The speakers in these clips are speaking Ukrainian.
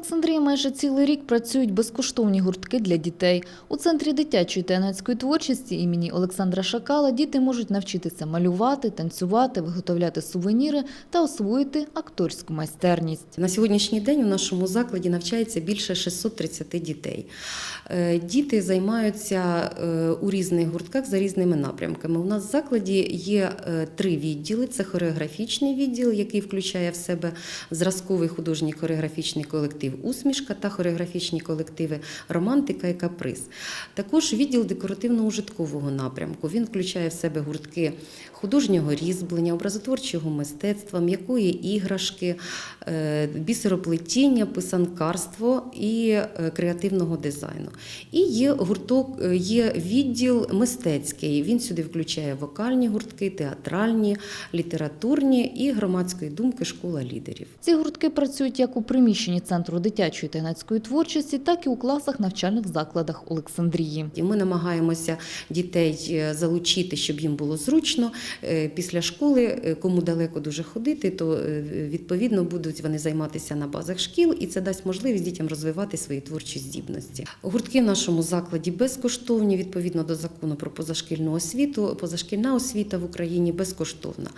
Олександрії майже цілий рік працюють безкоштовні гуртки для дітей. У центрі дитячої та юнацької творчості імені Олександра Шакала діти можуть навчитися малювати, танцювати, виготовляти сувеніри та освоїти акторську майстерність. На сьогоднішній день у нашому закладі навчається більше 630 дітей. Е, Діти займаються е, у різних гуртках за різними напрямками. У нас в закладі є е, три відділи: це хореографічний відділ, який включає в себе зразковий художній хореографічний колектив Усмішка та хореографічні колективи Романтика і Каприз. Також відділ декоративно-ужиткового напрямку. Він включає в себе гуртки художнього різьблення, образотворчого мистецтва, м'якої іграшки, е, бісероплетіння, писанкарство і е, креативного дизайну. І є гурток, е, є відділ мистецький. Він сюди включає вокальні гуртки, театральні, літературні і громадської думки школа лідерів. Ці гуртки працюють як у приміщенні центру дитячої та юнацької творчості, так і у класах навчальних закладах Олександрії. Ми намагаємося дітей е, залучити, щоб їм було зручно. Е, Після школи, е, кому далеко дуже ходити, то відповідно будуть вони займатися на базах шкіл, і це дасть можливість дітям розвивати свої творчі здібності. Гуртки в нашому закладі безкоштовні відповідно до закону про позашкільну освіту. Позашкільна освіта в Україні безкоштовна.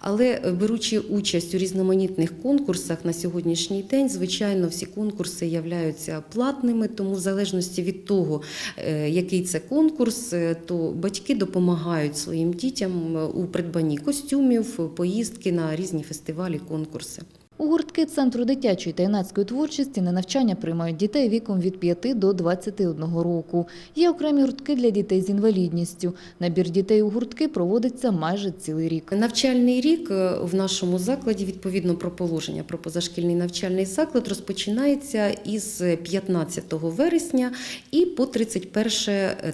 Але беручи участь у різноманітних конкурсах на сьогоднішній день, звичайно, всі конкурси являються платними, тому в залежності від того, е, який це конкурс, е, то батьки допомагають своїм дітям е, у придбанні костюмів, поїздки на різні фестивалі, конкурси. У гуртки Центру дитячої та юнацької творчості на навчання приймають дітей віком від 5 до 21 року. Є окремі гуртки для дітей з інвалідністю. Набір дітей у гуртки проводиться майже цілий рік. Навчальний рік е, в нашому закладі, відповідно про положення про позашкільний навчальний заклад, розпочинається із 15 вересня і по 31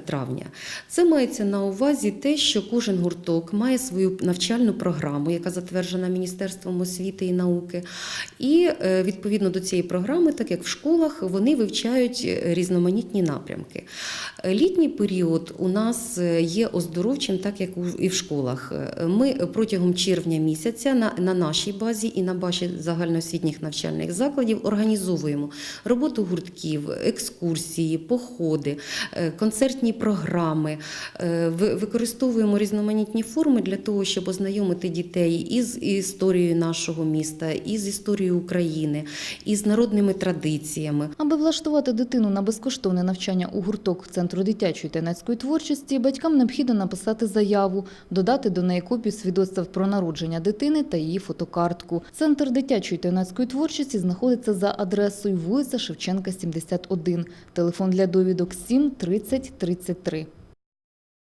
травня. Це мається на увазі те, що кожен гурток має свою навчальну програму, яка затверджена Міністерством освіти і науки. І е, відповідно до цієї програми, так як в школах, вони вивчають е, різноманітні напрямки. Е, Літній період у нас є оздоровчим, так як і в школах. Ми протягом червня місяця на, на нашій базі і на базі загальноосвітніх навчальних закладів організовуємо роботу гуртків, екскурсії, походи, концертні програми. Використовуємо різноманітні форми для того, щоб ознайомити дітей із історією нашого міста, із історією України, із народними традиціями. Аби влаштувати дитину на безкоштовне навчання у гурток Центру дитячої та юнацької творчості, батькам необхідно написати заяву, додати до неї копію свідоцтва про народження дитини та її фотокартку. Центр дитячої та юнацької творчості знаходиться за адресою вулиця Шевченка, 71. Телефон для довідок 7 30 33.